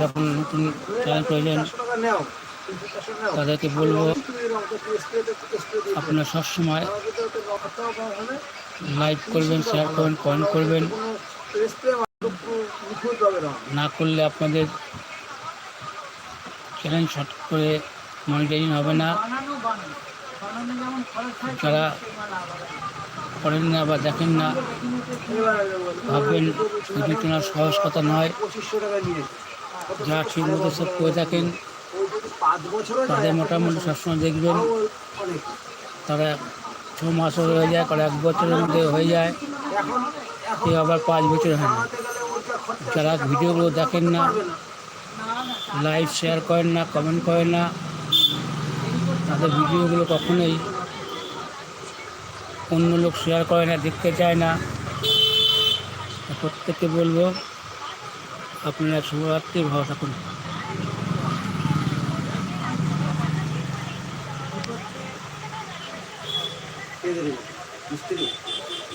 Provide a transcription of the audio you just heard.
যখন নতুন চ্যানেল করেছেন তাদেরকে বলব, আপনারা সবসময় লাইক করবেন শেয়ার করবেন কমেন্ট করবেন। না করলে আপনাদের চ্যানেল শর্ট করে মনিটাইজিং হবে না। যারা করেন না বা দেখেন না, ভাববেন ভিডিও তোলার সহজ কথা নয়। যা ঠিক মতো সব করে থাকেন, তাদের মোটামুটি সবসময় দেখবেন, তারা ছ মাসও হয়ে যায় কারও এক বছরের মধ্যে হয়ে যায়, কেউ আবার পাঁচ বছর হয় না। যারা ভিডিওগুলো দেখেন না লাইভ শেয়ার করেন না, কমেন্ট করেন না, তাদের ভিডিওগুলো কখনোই অন্য লোক শেয়ার করে না, দেখতে চায় না। প্রত্যেককে বলব, আপনারা শুভরাত্রি, ভালো থাকুন। মিস্ত্রি।